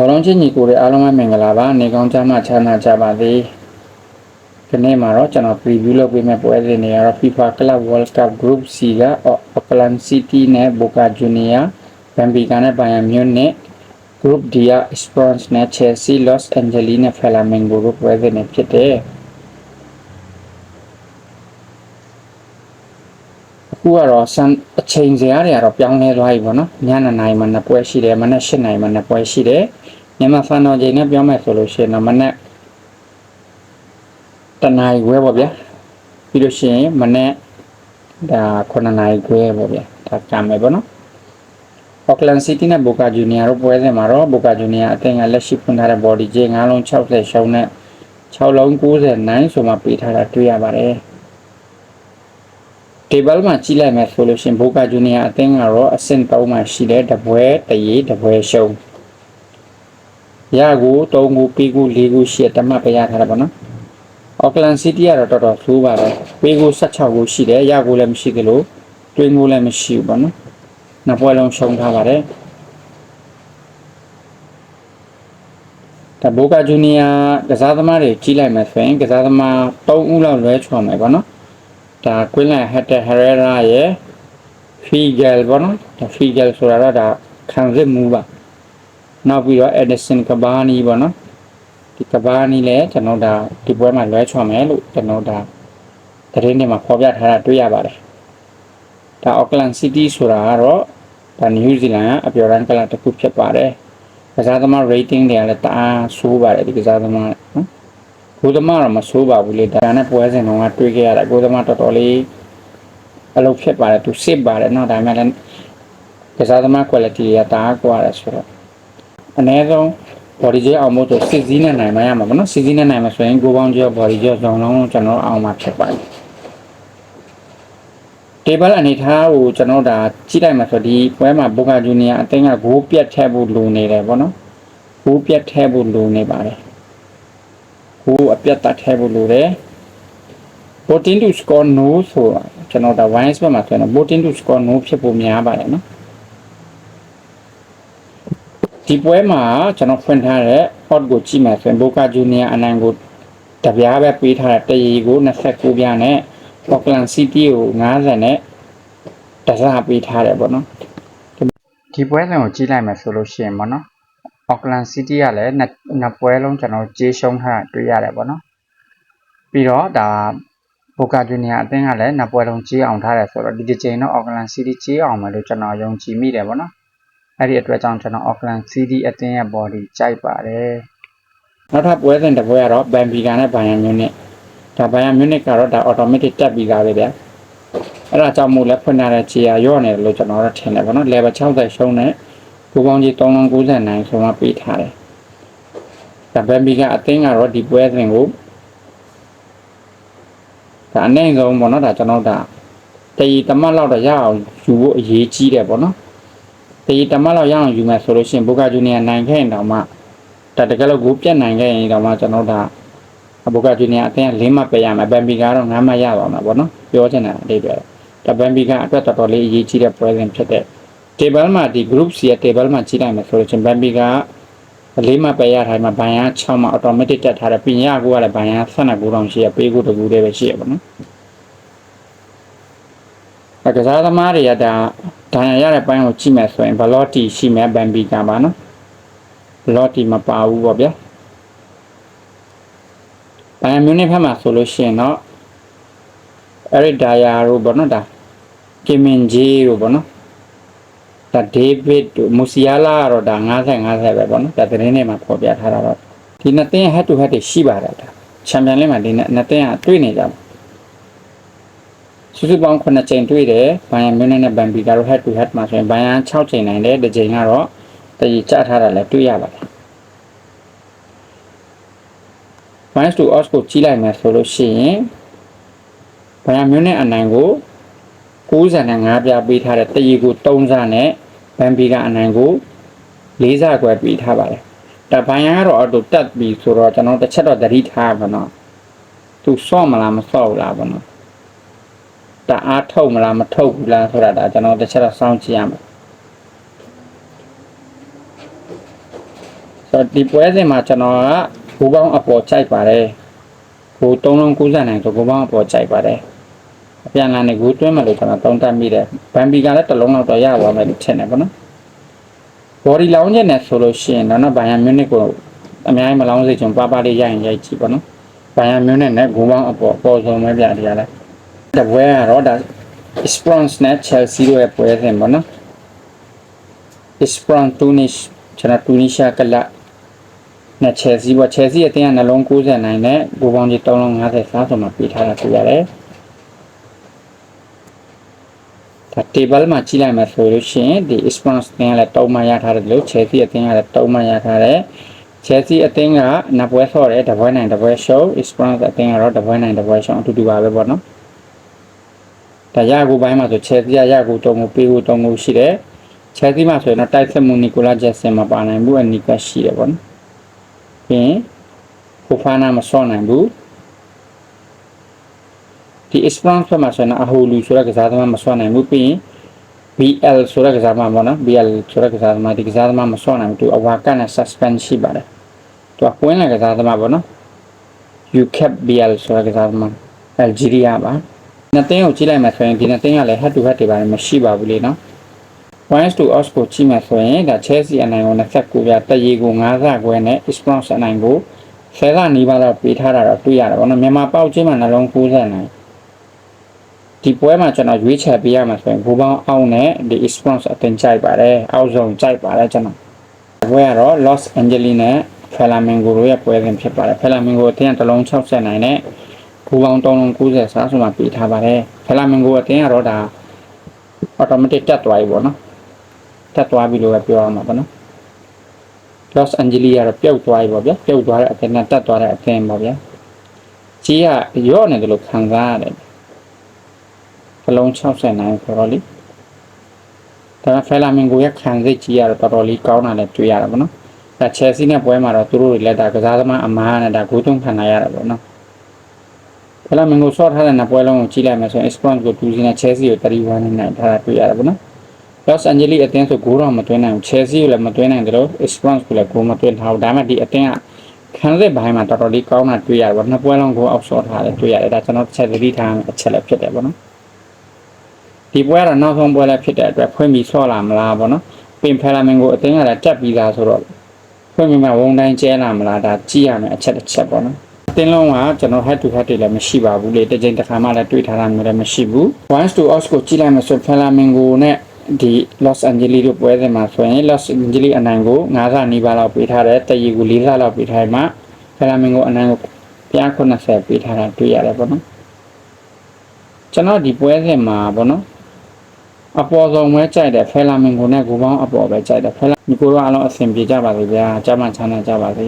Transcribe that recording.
ဘောလုံးချင်းညီကိုတွေအားလုံးပဲမင်္ဂလာပါနေကောင်းကြမှာချမ်းသာကြပါစေဒီနေ့မှာတော့ကျွန်တော် preview လုပ်ပေးမယ့်ပွဲတွေနေရာတော့ FIFA Club World Cup Group C က Auckland City နဲ့ Boca Juniors Benfica နဲ့ Bayern Munich Group D က Esperance နဲ့ Chelsea Los Angeles နဲ့ Flamengo တို့ပွဲတွေနေဖြစ်တယ် အခုကတော့စံအချိန်စရာတွေကတော့ပြောင်းလဲသွားပြီပေါ့နော်ညနေနိုင်မှနှစ်ပွဲရှိတယ်မနေ့၈နိုင်မှနှစ်ပွဲရှိတယ်မြန်မာစံတော်ချိန်နဲ့ပြောမယ်ဆိုလို့ရှိရင်တော့မနေ့တနာရီခွဲပေါ့ဗျာပြီးလို့ရှိရင်မနေ့ဒါ9နာရီခွဲပေါ့ဗျာဒါကြမယ်ပေါ့နော် Auckland City နဲ့ Boca Juniors တို့ပွဲစဉ်မှာတော့ Boca Juniors အသင်းကလက်ရှိဖွင့်ထားတဲ့ body ကြီး9လုံး60ရှုံးနဲ့6လုံး90ဆိုမှပေးထားတာတွေ့ရပါတယ် table မှာကြည့်လိုက်မယ်ဆိုလို့ရှင် Boca Juniors အသင်းကတော့အဆင့်3မှာရှိတဲ့တပွဲတရေတပွဲရှုံးရကို3ကိုပေးကို4ကိုရှစ်တမတ်ပြရထားတာပေါ့နော် Auckland City ကတော့တော်တော်ဆိုးပါတယ်ပေးကို16ကိုရှိတယ်ရကိုလည်းမရှိသလိုတွင်းကိုလည်းမရှိဘူးပေါ့နော်နှစ်ပွဲလုံးရှုံးထားပါတယ်ဒါ Boca Juniors ကစားသမားတွေကြီးလိုက်မယ်ဆိုရင်ကစားသမား3ဦးလောက်လွဲချော်မယ်ပေါ့နော် ဒါ Quinlan Hatter Herrera ရဲ့ Figel ပေါ့နော်ဒါ Figel ဆိုတာတော့ဒါခံစစ်မှုပါနောက်ပြီးတော့ Edison Cavani ပေါ့နော်ဒီ Cavani လည်းကျွန်တော်ဒါဒီပွဲမှာလွဲချော်မယ်လို့ကျွန်တော်ဒါသတင်းတွေမှာဖော်ပြထားတာတွေ့ရပါတယ်ဒါ Auckland City ဆိုတာကတော့ဒါ New Zealand ကအပြော်ရန်ကလပ်တစ်ခုဖြစ်ပါတယ်ကစားသမား rating တွေကလည်းတအားဆိုးပါတယ်ဒီကစားသမားနော် ကိုသမားတော့မဆိုးပါဘူးလေဒါနဲ့ပွဲစဉ်တော့တွေ့ခဲ့ရတာကိုသမားတော်တော်လေးအလုပ်ဖြစ်ပါတယ်သူစစ်ပါတယ်เนาะဒါပေမဲ့လည်းကစားသမား quality တွေကတအားကွာတယ်ဆိုတော့အနည်းဆုံး body ကျအောင်မို့ဆိုစစ်စည်းနဲ့နိုင်မှရမှာပေါ့နော်စစ်စည်းနဲ့နိုင်မှာဆိုရင်ကိုပေါင်းကျော် body ကျော်ဇုံလုံးကျွန်တော်အောင်မှာဖြစ်ပါတယ် table အနေထားကိုကျွန်တော်ဒါကြည့်လိုက်မှာဆိုဒီပွဲမှာဘိုကာဂျူနီယာအသင်းကဂိုးပြတ်ထည့်ဖို့လိုနေတယ်ပေါ့နော်ဂိုးပြတ်ထည့်ဖို့လိုနေပါတယ် ဂိုးအပြတ်တတ်ထည့်ဖို့လိုတယ် voting to score no ဆိုတာကျွန်တော်ဒါ wines ဘက်မှာဆိုရင် voting to score no ဖြစ်ဖို့များပါတယ်နော်ဒီပွဲမှာကျွန်တော်ဖွင့်ထားတဲ့ hot ကိုကြည့်မယ်ဆိုရင်ဘိုကာဂျူနီယာအနိုင်ကိုတပြားပဲပေးထားတဲ့တရီကို29ပြားနဲ့ Auckland City ကို90နဲ့တစားပေးထားတယ်ပေါ့နော်ဒီပွဲစဉ်ကိုကြည့်လိုက်မယ်ဆိုလို့ရှိရင်ပေါ့နော် Auckland City ကလည်းနှစ်နှစ်ပွဲလုံးကျွန်တော်ကြေးရှုံးထားတာတွေ့ရတယ်ပေါ့နော်ပြီးတော့ဒါ Boca Juniors အသင်းကလည်းနှစ်ပွဲလုံးကြေးအောင်ထားတယ်ဆိုတော့ဒီတစ်ချိန်တော့ Auckland City ကြေးအောင်မယ်လို့ကျွန်တော်ယုံကြည်မိတယ်ပေါ့နော်အဲ့ဒီအတွက်ကြောင့်ကျွန်တော် Auckland City အသင်းရဲ့ body ကြိုက်ပါတယ်နောက်ထပ်ပွဲစဉ်တစ်ပွဲကတော့ Benfica နဲ့ Bayern Munich ဒါ Bayern Munich ကတော့ဒါ automatic တက်ပြီးသားပဲဗျာအဲ့ဒါကြောင့်မို့လဲဖွင့်ထားတဲ့ခြေရာရော့နေတယ်လို့ကျွန်တော်တို့ထင်တယ်ဗောနော် level 60ရှုံးတဲ့ ကိုပေါင်းကြီး399ဆိုမှပေးထားတယ်ဒါ Benfica အသင်းကတော့ဒီပွဲစဉ်ကိုဒါအနိုင်ဆုံးဗောနော်ဒါကျွန်တော်ဒါတရီတမတ်လောက်တော့ရအောင်ယူဖို့အရေးကြီးတယ်ဗောနော်တရီတမတ်လောက်ရအောင်ယူမယ်ဆိုလို့ရှိရင် Boca Juniors နိုင်ခဲ့ရင်တော့မှဒါတကယ်လို့ကိုပြတ်နိုင်ခဲ့ရင်တော့မှကျွန်တော်ဒါဘိုကာဂျူနီယာအသင်းက၄မှတ်ပဲရမှာဘန်ဘီကတော့၅မှတ်ရပါမှာပေါ့နော်ပြောချင်တာအတိတ်ပဲဒါဘန်ဘီကအတွက်တော်တော်လေးအရေးကြီးတဲ့ပွဲစဉ်ဖြစ်တဲ့ table မှာဒီ group C ရဲ့ table မှာကြည့်လိုက်မယ်ဆိုလို့ချင်းဘန်ဘီက၄မှတ်ပဲရထားမှာဘန်ယာ6မှ automatic တက်ထားတယ်ပြင်ရကိုကလည်းဘန်ယာ12ကိုတောင်ရှိရပေးကိုတကူတည်းပဲရှိရပါနော်အကစားသမားတွေကဒါဒဏ်ရာရတဲ့ပိုင်းကိုကြည့်မယ်ဆိုရင်ဘလော့တီရှိမယ်ဘန်ဘီကပါနော်ဘလော့တီမပါဘူးပေါ့ဗျာဘိုင်မြူနစ်ဘက်မှာဆိုလို့ရှိရင်တော့အဲ့ဒီဒါယာတို့ဘောနော်ဒါကင်မင်ဂျီတို့ဘောနော် ဒါဒေးဗစ်တို့မူစီယာလာကတော့ဒါ90 90ပဲဘောနော်ဒါသတင်းတွေမှာဖော်ပြထားတာတော့ဒီနှစ်သင်း head to head တွေရှိပါတယ်ဒါချန်ပီယံလိမှာဒီနှစ်သင်းကတွေ့နေကြပါစုစုပေါင်း9ချိန်တွေ့တယ်ဘိုင်ယန်မြူနစ်နဲ့ဘန်ဘီကာတို့ head to head မှာဆိုရင်ဘိုင်ယန်6ချိန်နိုင်တယ်တစ်ချိန်ကတော့တည်ကြထားတာလည်းတွေ့ရပါတယ် minus to os ကိုကြီးလိုက်မယ်ဆိုလို့ရှိရင်ဘိုင်ယန်မြူနစ်အနိုင်ကို 95ပြပေးထားတဲ့တရီကို3စနဲ့ဘန်ဘီကအနိုင်ကို4စခွဲပေးထားပါတယ်ဒါဘိုင်ယန်ကတော့အော်တိုတက်ပြီဆိုတော့ကျွန်တော်တစ်ချက်တော့သတိထားပါတော့သူစော့မလားမစော့ဘူးလားပေါ့နော်ဒါအားထုတ်မလားမထုတ်ဘူးလားဆိုတာဒါကျွန်တော်တစ်ချက်တော့စောင့်ကြည့်ရမယ်ဆိုတော့ဒီပွဲစဉ်မှာကျွန်တော်ကဘူပေါင်းအပေါ်ကြိုက်ပါတယ်ဘူ3လုံး90နိုင်ဆိုဘူပေါင်းအပေါ်ကြိုက်ပါတယ် အပြန်လာနေကူတွင်းမယ်လို့ကျွန်တော်သုံးသပ်မိတယ်ဘန်ဘီကလည်းတစ်လုံးလောက်တော့ရပါမယ်လို့ထင်တယ်ပေါ့နော် body လောင်းချက်နဲ့ဆိုလို့ရှိရင်တော့နော်ဘိုင်ယန်မြူနစ်ကိုအများကြီးမလောင်းစေချင်ပါပါလေးရိုက်ရင်ရိုက်ကြည့်ပေါ့နော်ဘိုင်ယန်မြူနစ်နဲ့ဂိုးပေါင်းအပေါ်အပေါ်ဆုံးပဲပြဒီကလည်းတပွဲကတော့ဒါ Esperance နဲ့ Chelsea တို့ရဲ့ပွဲစဉ်ပေါ့နော် Esperance Tunis ကျွန်တော် Tunisia ကလပ်နဲ့ Chelsea ပေါ့ Chelsea အသင်းကနှလုံး90နိုင်နဲ့ဂိုးပေါင်းကြီး3လုံး50စားဆိုမှပေးထားတာတွေ့ရတယ်ဒါ table မှာကြည့်လိုက်မှဆိုလို့ရှိရင်ဒီ Esperance အသင်းကလည်း3မှရထားတယ်လို့ Chelsea အသင်းကလည်း3မှရထားတယ် Chelsea အသင်းကနပွဲဆော့တယ်တပွဲနိုင်တပွဲရှုံး Esperance အသင်းကတော့တပွဲနိုင်တပွဲရှုံးအတူတူပါပဲပေါ့နော်ဒါရကူပိုင်းမှာဆို Chelsea ကရကူတုံးကိုပေးဖို့တုံးကိုရှိတယ် Chelsea မှာဆိုရင်တော့တိုက်ဆက်မှုနီကိုလာဂျက်ဆင်မပါနိုင်ဘူးအနီကရှိတယ်ပေါ့နော်ပြီးရင်ဖိုဖာနာမဆော့နိုင်ဘူး ဒီ Esperance ဘက်မှာဆိုရင်တော့အဟိုလူဆိုတဲ့ကစားသမားမဆော့နိုင်ဘူးပြီးရင် BL ဆိုတဲ့ကစားသမားပေါ့နော် BL ဆိုတဲ့ကစားသမားဒီကစားသမားမဆော့နိုင်ဘူးသူအဝါကနဲ့ suspend ရှိပါတယ်သူကကွင်းလည်းကစားသမားပေါ့နော် UCAP BL ဆိုတဲ့ကစားသမား Algeria ပါနှစ်သင်းကိုကြည့်လိုက်မှဆိုရင်ဒီနှစ်သင်းကလည်း head to head တွေပါမရှိပါဘူးလေနော် points to odds ကိုကြည့်မှဆိုရင်ဒါ Chelsea အနိုင်ကို29ပြတရေကို9ဆခွဲနဲ့ Esperance အနိုင်ကိုဆယ်ဆနီးပါးတော့ပေးထားတာတော့တွေ့ရတယ်ဗောနော်မြန်မာပေါက်ချင်းမှာနှလုံး90နိုင် ဒီပွဲမှာကျွန်တော်ရွေးချယ်ပေးရမှာဆိုရင်ဘူပေါင်းအောင်နဲ့ဒီ Esperance အတင်ကြိုက်ပါတယ်အောက်ဆုံးကြိုက်ပါတယ်ကျွန်တော်ပွဲကတော့ Los Angeles နဲ့ Flamengo တို့ရဲ့ပွဲစဉ်ဖြစ်ပါတယ် Flamengo အတင်းကတစ်လုံး60နိုင်နဲ့ဘူပေါင်း3လုံး90စားဆိုမှပေးထားပါတယ် Flamengo အတင်းကတော့ဒါ automatic တက်သွားပြီဗောနော်တက်သွားပြီလို့ပဲပြောရမှာပေါ့နော် Los Angeles ကတော့ပြုတ်သွားပြီပေါ့ဗျာပြုတ်သွားတဲ့အသင်းနဲ့တက်သွားတဲ့အသင်းပေါ့ဗျာကြီးကရော့နေတယ်လို့ခံစားရတယ် ကလုံး60နိုင်ဆိုတော့လေဒါပေမဲ့ဖဲလာမင်ဂိုရဲ့ခံစိတ်ကြီးကတော့တော်တော်လေးကောင်းတာလည်းတွေ့ရတာပေါ့နော်ဒါ Chelsea နဲ့ပွဲမှာတော့သူတို့တွေလည်းဒါကစားသမားအမားနဲ့ဒါဂိုးသွင်းခံရရတာပေါ့နော်ဖဲလာမင်ဂိုဆော့ထားတဲ့နှစ်ပွဲလုံးကိုကြည့်လိုက်မယ်ဆိုရင် Esperance ကို2-0နဲ့ Chelsea ကို3-1နဲ့နိုင်ထားတာတွေ့ရတာပေါ့နော် Los Angeles အသင်းဆိုဂိုးတော့မသွင်းနိုင်ဘူး Chelsea ကိုလည်းမသွင်းနိုင်တယ်လို့ Esperance ကိုလည်းဂိုးမသွင်းထားဘူးဒါပေမဲ့ဒီအသင်းကခံစစ်ဘိုင်းမှာတော်တော်လေးကောင်းတာတွေ့ရတယ်ဗောနှစ်ပွဲလုံးကိုအောက်ဆော့ထားတယ်တွေ့ရတယ်ဒါကျွန်တော်ချက်သတိထားအချက်လည်းဖြစ်တယ်ဗောနော် ဒီပွဲကတော့နောက်ဆုံးပွဲလည်းဖြစ်တဲ့အတွက်ဖွင့်ပြီးဆော့လာမလားဗောနော်ပင်ဖယ်လာမင်ကိုအသင်းကလည်းတက်ပြီးသားဆိုတော့ဖွင့်ပြီးမှဝုံတိုင်းကျဲလာမလားဒါကြည့်ရမယ်အချက်တစ်ချက်ဗောနော်အသင်းလုံးကကျွန်တော် head to head တွေလည်းမရှိပါဘူးလေတစ်ချိန်တစ်ခါမှလည်းတွေ့ထားတာမျိုးလည်းမရှိဘူး once to us ကိုကြည့်လိုက်မှဆို Flamengo နဲ့ဒီ Los Angeles တို့ပွဲစဉ်မှာဆိုရင် Los Angeles အနိုင်ကို9ဆနီးပါးလောက်ပေးထားတယ်တရီကို4ဆလောက်ပေးထားမှ Flamengo အနိုင်ကိုပြား80ပေးထားတာတွေ့ရတယ်ပေါ့နော်ကျွန်တော်ဒီပွဲစဉ်မှာပေါ့နော် အပေါ်ဆုံးပဲကြိုက်တယ် Flamengo နဲ့ဂိုးပေါင်းအပေါ်ပဲကြိုက်တယ် Flamengo ကိုတော့အလုံးအဆင်ပြေကြပါစေဗျာကြားမှချမ်းသာကြပါစေ